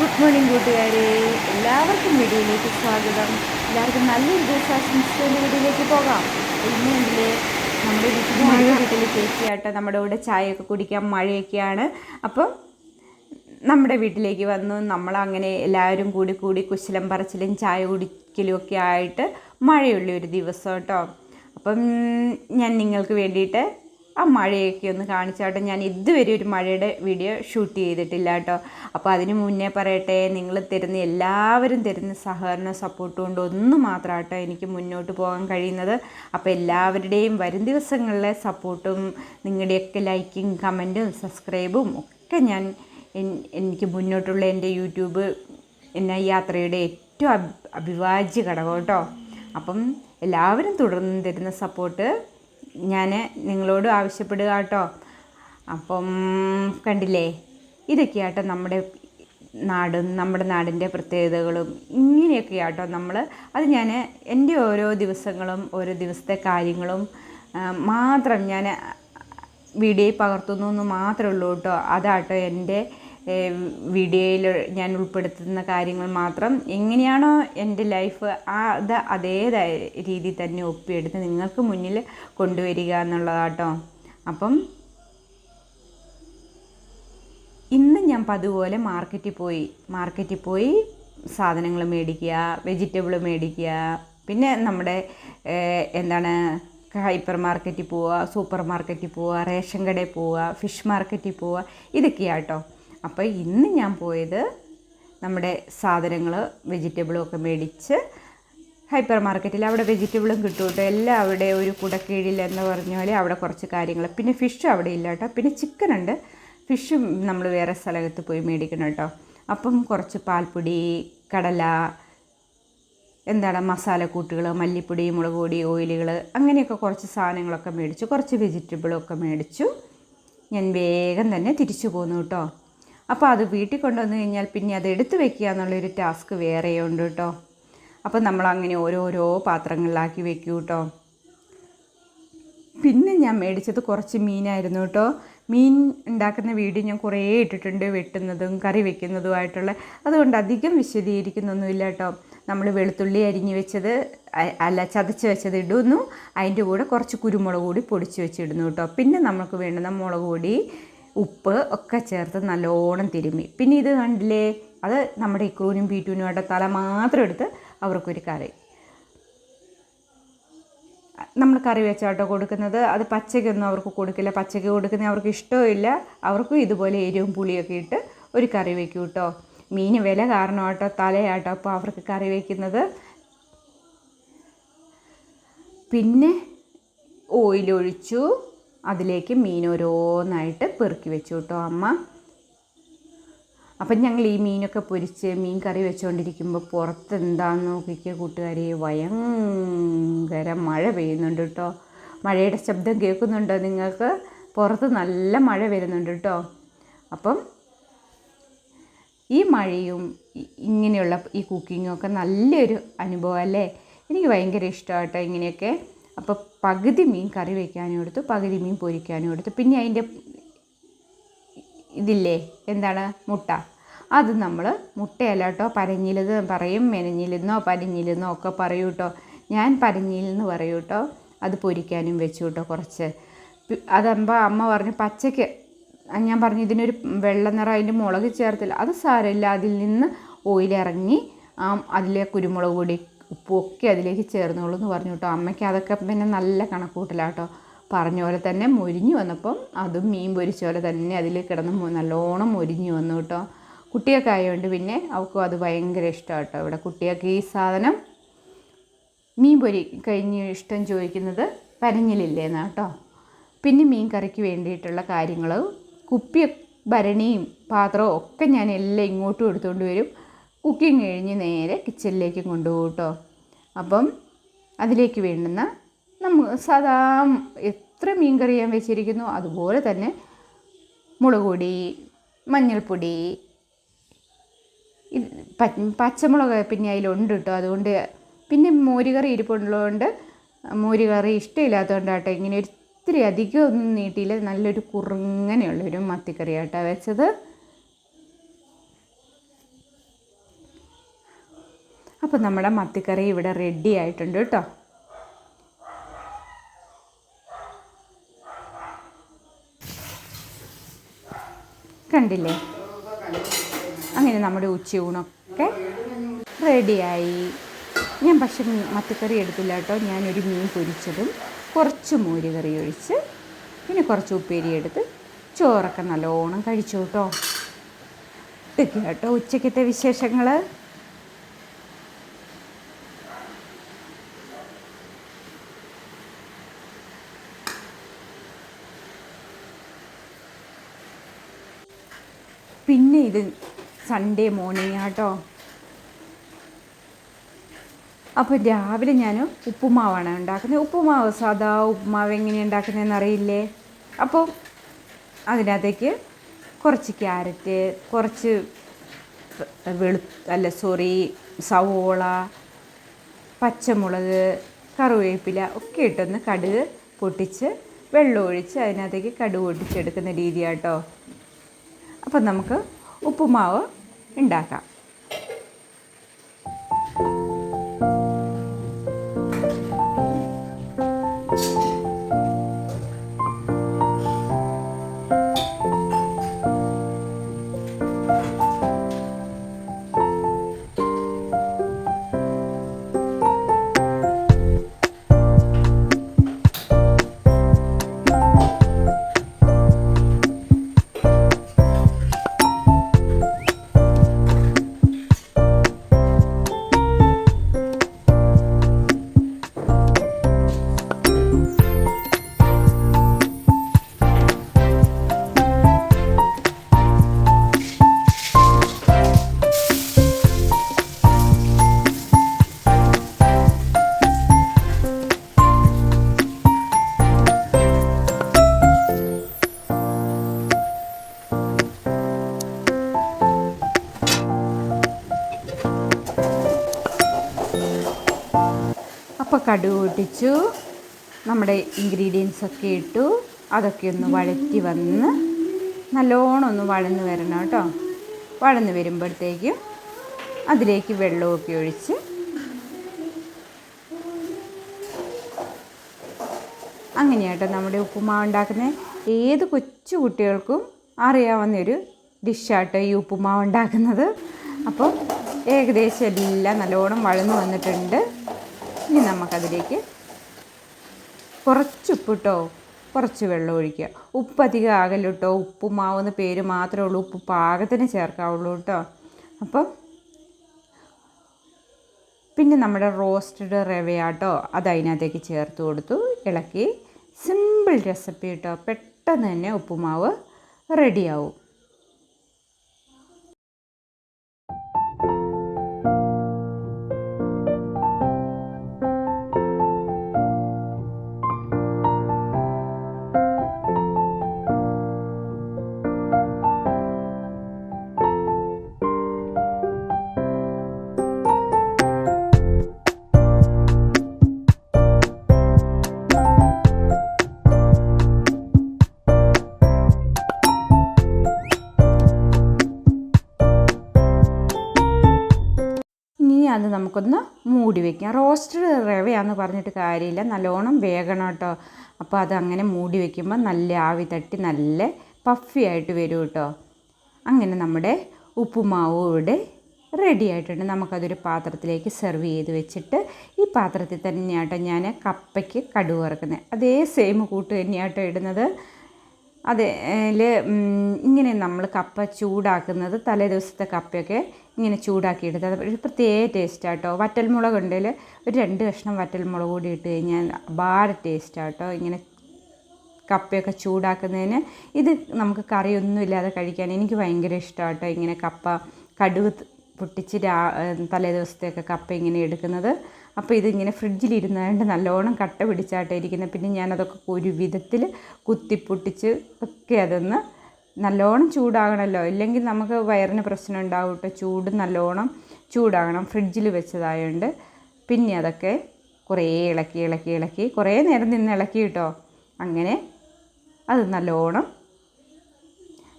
Good morning കൂട്ടുകാരെ. എല്ലാവർക്കും വീഡിയോയിലേക്ക് സ്വാഗതം. എല്ലാവർക്കും നല്ലൊരു ദിവസം ആശംസിച്ചുകൊണ്ട് വീഡിയോയിലേക്ക് പോകാം. ഇന്നെങ്കിൽ നമ്മുടെ വീട്ടിൽ മഴ. വീട്ടിൽ ചേച്ചിയാട്ടോ നമ്മുടെ കൂടെ ചായയൊക്കെ കുടിക്കാൻ മഴയൊക്കെയാണ്. അപ്പം നമ്മുടെ വീട്ടിലേക്ക് വന്നു. നമ്മളങ്ങനെ എല്ലാവരും കൂടി കൂടി കുശലം പറച്ചിലും ചായ കുടിക്കലും ഒക്കെ ആയിട്ട് മഴയുള്ള ഒരു ദിവസം കേട്ടോ. അപ്പം ഞാൻ നിങ്ങൾക്ക് വേണ്ടിയിട്ട് ആ മഴയൊക്കെ ഒന്ന് കാണിച്ചാട്ടോ ഞാൻ ഇതുവരെ ഒരു മഴയുടെ വീഡിയോ ഷൂട്ട് ചെയ്തിട്ടില്ല കേട്ടോ. അപ്പോൾ അതിന് മുന്നേ പറയട്ടെ നിങ്ങൾ തരുന്ന എല്ലാവരും തരുന്ന സഹകരണ സപ്പോർട്ടും കൊണ്ട് ഒന്ന് മാത്രമാട്ടോ എനിക്ക് മുന്നോട്ട് പോകാൻ കഴിയുന്നത്. അപ്പോൾ എല്ലാവരുടെയും വരും ദിവസങ്ങളിലെ സപ്പോർട്ടും നിങ്ങളുടെയൊക്കെ ലൈക്കും കമന്റും സബ്സ്ക്രൈബും ഒക്കെ ഞാൻ എനിക്ക് മുന്നോട്ടുള്ള എന്റെ യൂട്യൂബ് എന്ന യാത്രയുടെ ഏറ്റവും അഭി അഭിവാജ്യ ഘടകം കേട്ടോ. അപ്പം എല്ലാവരും തുടർന്ന് തരുന്ന സപ്പോർട്ട് ഞാൻ നിങ്ങളോട് ആവശ്യപ്പെടുക കേട്ടോ. അപ്പം കണ്ടില്ലേ? ഇതൊക്കെയാട്ടോ നമ്മുടെ നാടും നമ്മുടെ നാടിന്റെ പ്രത്യേകതകളും. ഇങ്ങനെയൊക്കെ ആട്ടോ നമ്മൾ അത് ഞാൻ എന്റെ ഓരോ ദിവസങ്ങളും ഓരോ ദിവസത്തെ കാര്യങ്ങളും മാത്രം ഞാൻ വീഡിയോയിൽ പകർത്തുന്നു എന്ന് മാത്രമേ ഉള്ളൂ കേട്ടോ. അതാട്ടോ എന്റെ വീഡിയോയിൽ ഞാൻ ഉൾപ്പെടുത്തുന്ന കാര്യങ്ങൾ മാത്രം എങ്ങനെയാണോ എന്റെ ലൈഫ് ആ അത് അതേ രീതിയിൽ തന്നെ ഒപ്പിയെടുത്ത് നിങ്ങൾക്ക് മുന്നിൽ കൊണ്ടുവരിക എന്നുള്ളതാട്ടോ. അപ്പം ഇന്ന് ഞാൻ പതുപോലെ മാർക്കറ്റിൽ പോയി മാർക്കറ്റിൽ പോയി സാധനങ്ങൾ മേടിക്കുക വെജിറ്റബിൾ മേടിക്കുക പിന്നെ നമ്മുടെ എന്താണ് ഹൈപ്പർ മാർക്കറ്റിൽ പോവുക സൂപ്പർ മാർക്കറ്റിൽ പോവുക റേഷൻ കടയിൽ പോവുക ഫിഷ് മാർക്കറ്റിൽ പോവുക ഇതൊക്കെയാട്ടോ. അപ്പോൾ ഇന്ന് ഞാൻ പോയത് നമ്മുടെ സാധനങ്ങൾ വെജിറ്റബിളും ഒക്കെ മേടിച്ച് ഹൈപ്പർ മാർക്കറ്റിൽ അവിടെ വെജിറ്റബിളും കിട്ടും കേട്ടോ. എല്ലാം അവിടെ ഒരു കുടക്കീഴിൽ എന്ന് പറഞ്ഞ പോലെ അവിടെ കുറച്ച് കാര്യങ്ങൾ പിന്നെ ഫിഷ് അവിടെ ഇല്ല കേട്ടോ. പിന്നെ ചിക്കൻ ഉണ്ട്. ഫിഷും നമ്മൾ വേറെ സ്ഥലത്ത് പോയി മേടിക്കണം കേട്ടോ. അപ്പം കുറച്ച് പാൽപ്പൊടി കടല എന്താണ് മസാലക്കൂട്ടുകൾ മല്ലിപ്പൊടി മുളക് പൊടി ഓയിലുകൾ അങ്ങനെയൊക്കെ കുറച്ച് സാധനങ്ങളൊക്കെ മേടിച്ചു. കുറച്ച് വെജിറ്റബിളൊക്കെ മേടിച്ചു. ഞാൻ വേഗം തന്നെ തിരിച്ചു പോന്നു കേട്ടോ. അപ്പോൾ അത് വീട്ടിൽ കൊണ്ടുവന്ന് കഴിഞ്ഞാൽ പിന്നെ അത് എടുത്തു വെക്കുക എന്നുള്ളൊരു ടാസ്ക് വേറെയുണ്ട് കേട്ടോ. അപ്പം നമ്മളങ്ങനെ ഓരോരോ പാത്രങ്ങളിലാക്കി വെക്കൂ കേട്ടോ. പിന്നെ ഞാൻ മേടിച്ചത് കുറച്ച് മീനായിരുന്നു കേട്ടോ. മീൻ ഉണ്ടാക്കുന്ന വീഡിയോ ഞാൻ കുറേ ഇട്ടിട്ടുണ്ട് വെട്ടുന്നതും കറി വെക്കുന്നതുമായിട്ടുള്ള അതുകൊണ്ട് അധികം വിശദീകരിക്കുന്നൊന്നുമില്ല കേട്ടോ. നമ്മൾ വെളുത്തുള്ളി അരിഞ്ഞ് വെച്ചത് അല്ല ചതച്ച് വെച്ചത് ഇടുന്നു. അതിന്റെ കൂടെ കുറച്ച് കുരുമുളക് കൂടി പൊടിച്ച് വെച്ചിടുന്നു കേട്ടോ. പിന്നെ നമുക്ക് വേണ്ടുന്ന മുളക് പൊടി ഉപ്പ് ഒക്കെ ചേർത്ത് നല്ലോണം തിരുമ്മി. പിന്നെ ഇത് കണ്ടില്ലേ? അത് നമ്മുടെ ഇക്രൂനും പീറ്റൂനുമായിട്ട് തല മാത്രം എടുത്ത് അവർക്കൊരു കറി. നമ്മൾ കറി വെച്ചാട്ടോ കൊടുക്കുന്നത്. അത് പച്ചയ്ക്കൊന്നും അവർക്ക് കൊടുക്കില്ല. പച്ചയ്ക്ക് കൊടുക്കുന്ന അവർക്ക് ഇഷ്ടമില്ല അവർക്കും ഇതുപോലെ എരിവും പുളിയൊക്കെ ഇട്ട് ഒരു കറി വെക്കും കേട്ടോ മീൻ വില കാരണമാട്ടോ തലയാട്ടോ അപ്പോൾ അവർക്ക് കറി വയ്ക്കുന്നത് പിന്നെ ഓയിലൊഴിച്ചു. അതിലേക്ക് മീൻ ഓരോന്നായിട്ട് പെറുക്കി വെച്ചു കേട്ടോ അമ്മ. അപ്പം ഞങ്ങൾ ഈ മീനൊക്കെ പൊരിച്ച് മീൻ കറി വെച്ചുകൊണ്ടിരിക്കുമ്പോൾ പുറത്ത് എന്താന്ന് നോക്കിക്കുക കൂട്ടുകാരി ഭയങ്കര മഴ പെയ്യുന്നുണ്ട് കേട്ടോ. മഴയുടെ ശബ്ദം കേൾക്കുന്നുണ്ടോ നിങ്ങൾക്ക്? പുറത്ത് നല്ല മഴ വരുന്നുണ്ട് കേട്ടോ. അപ്പം ഈ മഴയും ഇങ്ങനെയുള്ള ഈ കുക്കിങ്ങും ഒക്കെ നല്ലൊരു അനുഭവം അല്ലേ? എനിക്ക് ഭയങ്കര ഇഷ്ടമാട്ടോ ഇങ്ങനെയൊക്കെ. അപ്പോൾ പകുതി മീൻ കറി വയ്ക്കാനും എടുത്തു പകുതി മീൻ പൊരിക്കാനും എടുത്തു. പിന്നെ അതിന്റെ ഇതില്ലേ എന്താണ് മുട്ട. അത് നമ്മൾ മുട്ടയല്ല കേട്ടോ പറയും മെനഞ്ഞിലെന്നോ പരഞ്ഞിലെന്നോ ഒക്കെ പറയൂ കേട്ടോ. ഞാൻ പരഞ്ഞിലെന്ന് പറയൂ കേട്ടോ അത് പൊരിക്കാനും വെച്ചു കേട്ടോ കുറച്ച്. അതാകുമ്പോൾ അമ്മ പറഞ്ഞു പച്ചയ്ക്ക് ഞാൻ പറഞ്ഞു ഇതിനൊരു വെള്ള നിറം അതിന്റെ മുളക് ചേർത്തില്ല. അത് സാരമില്ല അതിൽ നിന്ന് ഓയിലിറങ്ങി അതിലെ കുരുമുളക് പൊടി ഉപ്പും ഒക്കെ അതിലേക്ക് ചേർന്നോളൂ എന്ന് പറഞ്ഞു കേട്ടോ. അമ്മയ്ക്ക് അതൊക്കെ പിന്നെ നല്ല കണക്കൂട്ടലാട്ടോ പറഞ്ഞ പോലെ തന്നെ മുരിഞ്ഞു വന്നപ്പം അതും മീൻ പൊരിച്ച പോലെ തന്നെ അതിൽ കിടന്ന് നല്ലോണം മുരിഞ്ഞു വന്നു കേട്ടോ. കുട്ടിയൊക്കെ ആയതുകൊണ്ട് പിന്നെ അവൾക്കും അത് ഭയങ്കര ഇഷ്ടമാണ് കേട്ടോ. ഇവിടെ കുട്ടിയൊക്കെ ഈ സാധനം മീൻ പൊരി കഴിഞ്ഞ് ഇഷ്ടം ചോദിക്കുന്നത് പരഞ്ഞിലില്ലേന്നാ കേട്ടോ. പിന്നെ മീൻ കറിക്ക് വേണ്ടിയിട്ടുള്ള കാര്യങ്ങൾ കുപ്പി ഭരണിയും പാത്രവും ഒക്കെ ഞാൻ എല്ലാം ഇങ്ങോട്ടും എടുത്തുകൊണ്ട് വരും. കുക്കിംഗ് കഴിഞ്ഞ് നേരെ കിച്ചണിലേക്ക് കൊണ്ടുപോകും കേട്ടോ അപ്പം അതിലേക്ക് വേണ്ടുന്ന നമ്മ സാധാ എത്ര മീൻ കറി ഞാൻ വെച്ചിരിക്കുന്നു അതുപോലെ തന്നെ മുളക് പൊടി മഞ്ഞൾപ്പൊടി പച്ചമുളക് പിന്നെ അതിലുണ്ട് കേട്ടോ. അതുകൊണ്ട് പിന്നെ മോരുകറി ഇരിപ്പുള്ളതുകൊണ്ട് മോരുകറി ഇഷ്ടമില്ലാത്തതുകൊണ്ട് കേട്ടോ ഇങ്ങനെ ഒത്തിരി അധികം ഒന്നും നീട്ടിയില്ല. നല്ലൊരു കുറുങ്ങനെയുള്ളൊരു മത്തിക്കറി കേട്ടോ വെച്ചത്. അപ്പോൾ നമ്മുടെ മത്തിക്കറി ഇവിടെ റെഡി ആയിട്ടുണ്ട് കേട്ടോ. കണ്ടില്ലേ? അങ്ങനെ നമ്മുടെ ഉച്ചയൂണൊക്കെ റെഡിയായി ഞാൻ പക്ഷെ മത്തിക്കറി എടുത്തില്ല കേട്ടോ. ഞാനൊരു മീൻ പൊരിച്ചതും കുറച്ച് മോരുകറി ഒഴിച്ച് പിന്നെ കുറച്ച് ഉപ്പേരി എടുത്ത് ചോറൊക്കെ നല്ലോണം കഴിച്ചു കേട്ടോ. ഇതൊക്കെ കേട്ടോ ഉച്ചക്കത്തെ വിശേഷങ്ങൾ പിന്നെ ഇത് സൺഡേ മോർണിംഗ് ആട്ടോ. അപ്പോൾ രാവിലെ ഞാൻ ഉപ്പുമാവാണ് ഉണ്ടാക്കുന്നത്. ഉപ്പുമാവ് സാധാ ഉപ്പുമാവ് എങ്ങനെയാണ് ഉണ്ടാക്കുന്നതെന്ന് അറിയില്ലേ? അപ്പോൾ അതിനകത്തേക്ക് കുറച്ച് ക്യാരറ്റ് കുറച്ച് വെളു അല്ല സോറി സവോള പച്ചമുളക് കറിവേപ്പില ഒക്കെ ഇട്ടൊന്ന് കടുക് പൊട്ടിച്ച് വെള്ളം ഒഴിച്ച് അതിനകത്തേക്ക് കടുക് പൊട്ടിച്ചെടുക്കുന്ന രീതിയാട്ടോ. അപ്പം നമുക്ക് ഉപ്പുമാവ് ഉണ്ടാക്കാം കടുക് പൊട്ടിച്ചു നമ്മുടെ ഇൻഗ്രീഡിയൻസ് ഒക്കെ ഇട്ടു. അതൊക്കെ ഒന്ന് വഴറ്റി വന്ന് നല്ലോണം ഒന്ന് വഴന്ന് വരണം കേട്ടോ. വഴന്ന് വരുമ്പോഴത്തേക്കും അതിലേക്ക് വെള്ളമൊക്കെ ഒഴിച്ച് അങ്ങനെയാട്ടോ നമ്മുടെ ഉപ്പുമാവ് ഉണ്ടാക്കുന്ന. ഏത് കൊച്ചു കുട്ടികൾക്കും അറിയാവുന്നൊരു ഡിഷാട്ടോ ഈ ഉപ്പുമാവ് ഉണ്ടാക്കുന്നത്. അപ്പോൾ ഏകദേശം എല്ലാം നല്ലോണം വഴന്ന് വന്നിട്ടുണ്ട്. ഇനി നമുക്കതിലേക്ക് കുറച്ച് ഉപ്പിട്ടോ കുറച്ച് വെള്ളം ഒഴിക്കുക. ഉപ്പ് അധികം ആകല്ലോ കേട്ടോ ഉപ്പുമാവെന്ന് പേര് മാത്രമേ ഉള്ളൂ ഉപ്പ് പാകത്തിന് ചേർക്കാവുള്ളൂ കേട്ടോ. അപ്പം പിന്നെ നമ്മുടെ റോസ്റ്റഡ് റവയാട്ടോ അത് അതിനകത്തേക്ക് ചേർത്ത് കൊടുത്തു ഇളക്കി. സിമ്പിൾ റെസിപ്പി കേട്ടോ പെട്ടെന്ന് തന്നെ ഉപ്പുമാവ് റെഡിയാവും. നമുക്കൊന്ന് മൂടി വയ്ക്കാം റോസ്റ്റഡ് റവയാന്ന് പറഞ്ഞിട്ട് കാര്യമില്ല. നല്ലോണം വേഗണം കേട്ടോ. അപ്പോൾ അതങ്ങനെ മൂടി വയ്ക്കുമ്പോൾ നല്ല ആവി തട്ടി നല്ല പഫി ആയിട്ട് വരും കേട്ടോ. അങ്ങനെ നമ്മുടെ ഉപ്പുമാവ് ഇവിടെ റെഡി ആയിട്ടുണ്ട്. നമുക്കതൊരു പാത്രത്തിലേക്ക് സെർവ് ചെയ്ത് വെച്ചിട്ട് ഈ പാത്രത്തിൽ തന്നെയാട്ടോ ഞാൻ കപ്പയ്ക്ക് കടുവ് ഇറക്കുന്നത് അതേ സെയിം കൂട്ട് തന്നെയാട്ടോ ഇടുന്നത്. അതിൽ ഇങ്ങനെ നമ്മൾ കപ്പ ചൂടാക്കുന്നത് തലേ ദിവസത്തെ കപ്പയൊക്കെ ഇങ്ങനെ ചൂടാക്കി അത് ഒരു പ്രത്യേക ടേസ്റ്റാട്ടോ വറ്റൽമുളക് ഉണ്ടെങ്കിൽ ഒരു രണ്ട് കഷ്ണം വറ്റൽമുളക് കൂടി ഇട്ട് കഴിഞ്ഞാൽ അപാര ടേസ്റ്റാട്ടോ ഇങ്ങനെ കപ്പയൊക്കെ ചൂടാക്കുന്നതിന് ഇത് നമുക്ക് കറിയൊന്നും ഇല്ലാതെ കഴിക്കാൻ എനിക്ക് ഭയങ്കര ഇഷ്ടമാട്ടോ ഇങ്ങനെ കപ്പ കടുക് പൊട്ടിച്ച് രാ തലേ ദിവസത്തെയൊക്കെ കപ്പ ഇങ്ങനെ എടുക്കുന്നത്. അപ്പോൾ ഇതിങ്ങനെ ഫ്രിഡ്ജിലിരുന്നാണ്ട് നല്ലോണം കട്ട പിടിച്ചാട്ടേ ഇരിക്കുന്നത് പിന്നെ ഞാനതൊക്കെ ഒരു വിധത്തിൽ കുത്തിപ്പൊട്ടിച്ച് ഒക്കെ അതൊന്ന് നല്ലോണം ചൂടാകണമല്ലോ. ഇല്ലെങ്കിൽ നമുക്ക് വയറിന് പ്രശ്നം ഉണ്ടാവും ചൂട് നല്ലോണം ചൂടാകണം ഫ്രിഡ്ജിൽ വെച്ചതായതുകൊണ്ട് പിന്നെ അതൊക്കെ കുറേ ഇളക്കി ഇളക്കി ഇളക്കി കുറേ നേരം നിന്ന് ഇളക്കി കേട്ടോ. അങ്ങനെ അത് നല്ലോണം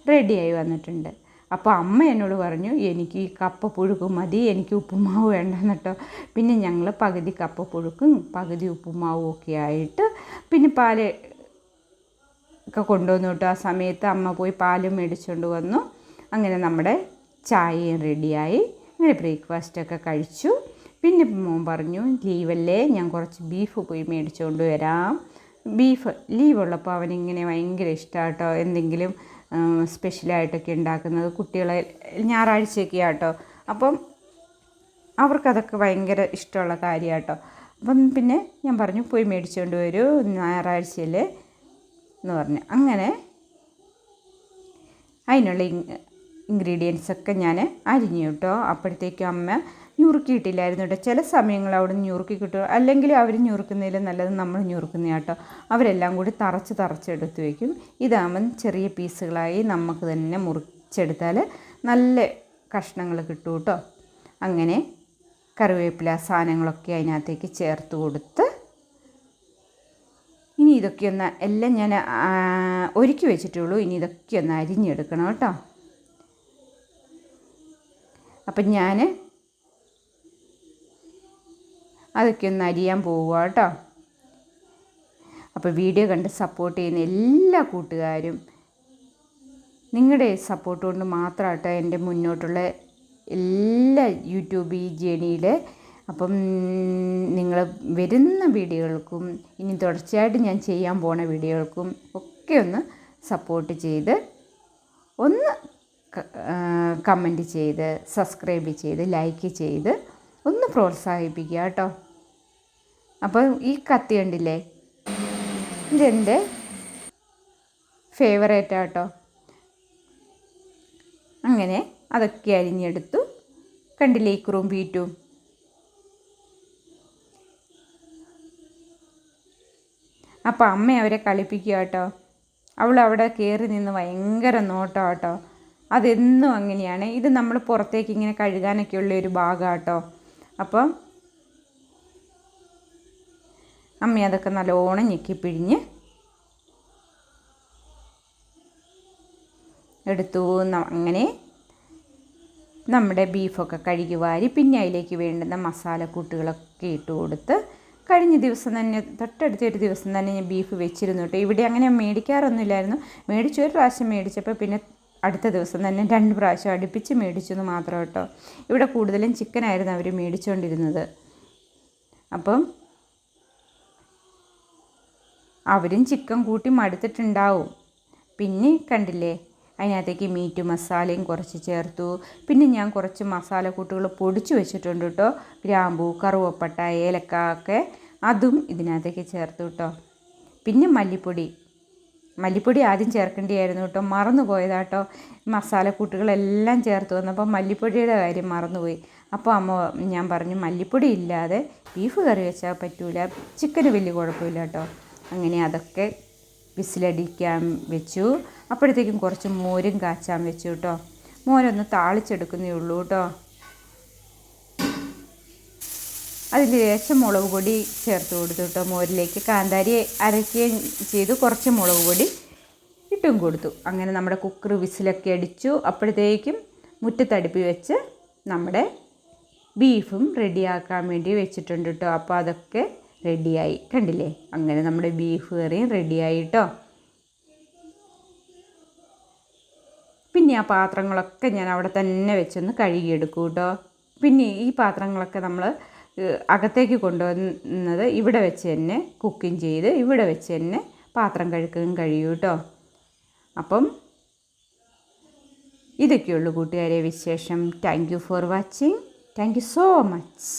റെഡിയായി വന്നിട്ടുണ്ട്. അപ്പോൾ അമ്മ എന്നോട് പറഞ്ഞു എനിക്ക് ഈ കപ്പ പുഴുക്ക് മതി എനിക്ക് ഉപ്പുമാവ് വേണ്ടെന്നിട്ടോ പിന്നെ ഞങ്ങൾ പകുതി കപ്പ പുഴുക്കും പകുതി ഉപ്പുമാവും ഒക്കെ ആയിട്ട് പിന്നെ പാൽ ഒക്കെ കൊണ്ടുവന്നു കേട്ടോ ആ സമയത്ത് അമ്മ പോയി പാലും മേടിച്ചുകൊണ്ട് വന്നു. അങ്ങനെ നമ്മുടെ ചായയും റെഡിയായി. അങ്ങനെ ബ്രേക്ക്ഫാസ്റ്റൊക്കെ കഴിച്ചു. പിന്നെ മോൻ പറഞ്ഞു ലീവല്ലേ ഞാൻ കുറച്ച് ബീഫ് പോയി മേടിച്ചുകൊണ്ട് വരാം. ബീഫ് ലീവുള്ളപ്പോൾ അവനിങ്ങനെ ഭയങ്കര ഇഷ്ടമാട്ടോ എന്തെങ്കിലും സ്പെഷ്യലായിട്ടൊക്കെ ഉണ്ടാക്കുന്നത് കുട്ടികളെ ഞായറാഴ്ചയൊക്കെ ആട്ടോ അപ്പം അവർക്കതൊക്കെ ഭയങ്കര ഇഷ്ടമുള്ള കാര്യമാട്ടോ. അപ്പം പിന്നെ ഞാൻ പറഞ്ഞു പോയി മേടിച്ചുകൊണ്ട് വരൂ ഞായറാഴ്ചയിൽ എന്ന് പറഞ്ഞു. അങ്ങനെ അതിനുള്ള ഇൻഗ്രീഡിയൻസ് ഒക്കെ ഞാൻ അരിഞ്ഞു കേട്ടോ. അപ്പോഴത്തേക്കും അമ്മ ഞുറുക്കിയിട്ടില്ലായിരുന്നു കേട്ടോ. ചില സമയങ്ങൾ അവിടെ നിന്ന് ഞുറുക്കി കിട്ടും അല്ലെങ്കിൽ അവർ ഞുറുക്കുന്നതിലും നല്ലത് നമ്മൾ ഞുറുക്കുന്ന കേട്ടോ. അവരെല്ലാം കൂടി തറച്ച് തറച്ചെടുത്ത് വയ്ക്കും. ഇതാകുമ്പം ചെറിയ പീസുകളായി നമുക്ക് തന്നെ മുറിച്ചെടുത്താൽ നല്ല കഷ്ണങ്ങൾ കിട്ടും കേട്ടോ. അങ്ങനെ കറിവേപ്പില സാധനങ്ങളൊക്കെ അതിനകത്തേക്ക് ചേർത്ത് കൊടുത്ത് ഇനി ഇതൊക്കെ ഒന്ന് എല്ലാം ഞാൻ ഒരുക്കി വെച്ചിട്ടുള്ളൂ. ഇനി ഇതൊക്കെ ഒന്ന് അരിഞ്ഞെടുക്കണം കേട്ടോ. അപ്പം ഞാൻ അതൊക്കെ ഒന്ന് അരിയാൻ പോവുക കേട്ടോ. അപ്പോൾ വീഡിയോ കണ്ട് സപ്പോർട്ട് ചെയ്യുന്ന എല്ലാ കൂട്ടുകാരും നിങ്ങളുടെ സപ്പോർട്ട് കൊണ്ട് മാത്രമാട്ടോ എന്റെ മുന്നോട്ടുള്ള എല്ലാ യൂട്യൂബ് ഈ ജേണിയിൽ. അപ്പം നിങ്ങൾ വരുന്ന വീഡിയോകൾക്കും ഇനി തുടർച്ചയായിട്ട് ഞാൻ ചെയ്യാൻ പോണ വീഡിയോകൾക്കും ഒക്കെ ഒന്ന് സപ്പോർട്ട് ചെയ്ത് ഒന്ന് കമന്റ് ചെയ്ത് സബ്സ്ക്രൈബ് ചെയ്ത് ലൈക്ക് ചെയ്ത് ഒന്ന് പ്രോത്സാഹിപ്പിക്കുക കേട്ടോ. അപ്പോൾ ഈ കത്തി കണ്ടില്ലേ? ഇതെന്റെ ഫേവറേറ്റ് ആട്ടോ. അങ്ങനെ അതൊക്കെ അരിഞ്ഞെടുത്തു. കണ്ടില്ലേ ഈ ക്രൂം ബീറ്റും അപ്പോൾ അമ്മ അവരെ കളിപ്പിക്കുക കേട്ടോ. അവൾ അവിടെ കയറി നിന്ന് ഭയങ്കര നോട്ടം കേട്ടോ അതെന്നും അങ്ങനെയാണ്. ഇത് നമ്മൾ പുറത്തേക്ക് ഇങ്ങനെ കഴുകാനൊക്കെ ഉള്ള ഒരു ഭാഗം കേട്ടോ അപ്പം അമ്മ അതൊക്കെ നല്ലോണം ഞെക്കി പിഴിഞ്ഞ് എടുത്തു അങ്ങനെ നമ്മുടെ ബീഫൊക്കെ കഴുകി വാരി പിന്നെ അതിലേക്ക് വേണ്ടുന്ന മസാലക്കൂട്ടുകളൊക്കെ ഇട്ട് കൊടുത്ത് കഴിഞ്ഞ ദിവസം തന്നെ തൊട്ടടുത്ത ഒരു ദിവസം തന്നെ ഞാൻ ബീഫ് വെച്ചിരുന്നു കേട്ടോ. ഇവിടെ അങ്ങനെ മേടിക്കാറൊന്നുമില്ലായിരുന്നു. മേടിച്ചു ഒരു പ്രാവശ്യം മേടിച്ചപ്പോൾ പിന്നെ അടുത്ത ദിവസം തന്നെ രണ്ട് പ്രാവശ്യം അടുപ്പിച്ച് മേടിച്ചു എന്ന് മാത്രം കേട്ടോ. ഇവിടെ കൂടുതലും ചിക്കനായിരുന്നു അവർ മേടിച്ചുകൊണ്ടിരുന്നത് അപ്പം അവരും ചിക്കൻ കൂട്ടി മടുത്തിട്ടുണ്ടാവും. പിന്നെ കണ്ടില്ലേ അതിനകത്തേക്ക് മീറ്റ് മസാലയും കുറച്ച് ചേർത്തു. പിന്നെ ഞാൻ കുറച്ച് മസാലക്കൂട്ടുകൾ പൊടിച്ചു വെച്ചിട്ടുണ്ട് കേട്ടോ ഗ്രാമ്പു കറുവപ്പട്ട ഏലക്ക ഒക്കെ അതും ഇതിനകത്തേക്ക് ചേർത്തു കേട്ടോ പിന്നെ മല്ലിപ്പൊടി. മല്ലിപ്പൊടി ആദ്യം ചേർക്കേണ്ടിയായിരുന്നു കേട്ടോ മറന്നു പോയതാട്ടോ മസാലക്കൂട്ടുകളെല്ലാം ചേർത്ത് വന്നപ്പോൾ മല്ലിപ്പൊടിയുടെ കാര്യം മറന്നുപോയി. അപ്പോൾ അമ്മ ഞാൻ പറഞ്ഞു മല്ലിപ്പൊടി ഇല്ലാതെ ബീഫ് കറി വെച്ചാൽ പറ്റൂല. ചിക്കന് വലിയ കുഴപ്പമില്ല കേട്ടോ അങ്ങനെ അതൊക്കെ വിസിലടിക്കാൻ വെച്ചു. അപ്പോഴത്തേക്കും കുറച്ച് മോരും കാച്ചാൻ വെച്ചു കേട്ടോ മോരൊന്ന് താളിച്ചെടുക്കുന്നേ ഉള്ളൂ കേട്ടോ അതിൽ ലേശം മുളക് പൊടി ചേർത്ത് കൊടുത്തു കേട്ടോ മോരിലേക്ക്. കാന്താരി അരയ്ക്കുകയും ചെയ്തു. കുറച്ച് മുളക് പൊടി ഇട്ടും കൊടുത്തു. അങ്ങനെ നമ്മുടെ കുക്കർ വിസിലൊക്കെ അടിച്ചു. അപ്പോഴത്തേക്കും മുറ്റത്തടുപ്പി വെച്ച് നമ്മുടെ ബീഫും റെഡിയാക്കാൻ വേണ്ടി വെച്ചിട്ടുണ്ട് കേട്ടോ അപ്പോൾ അതൊക്കെ റെഡിയായി. കണ്ടില്ലേ? അങ്ങനെ നമ്മുടെ ബീഫ് കറിയും റെഡിയായി കേട്ടോ പിന്നെ ആ പാത്രങ്ങളൊക്കെ ഞാൻ അവിടെ തന്നെ വെച്ചൊന്ന് കഴുകിയെടുക്കും കേട്ടോ. പിന്നെ ഈ പാത്രങ്ങളൊക്കെ നമ്മൾ അകത്തേക്ക് കൊണ്ടുവന്നത് ഇവിടെ വെച്ച് തന്നെ കുക്കിംഗ് ചെയ്ത് ഇവിടെ വെച്ച് തന്നെ പാത്രം കഴുക്കുകയും കഴിയും കേട്ടോ. അപ്പം ഇതൊക്കെയുള്ളൂ കൂട്ടുകാരെ വിശേഷം. Thank you for watching thank you so much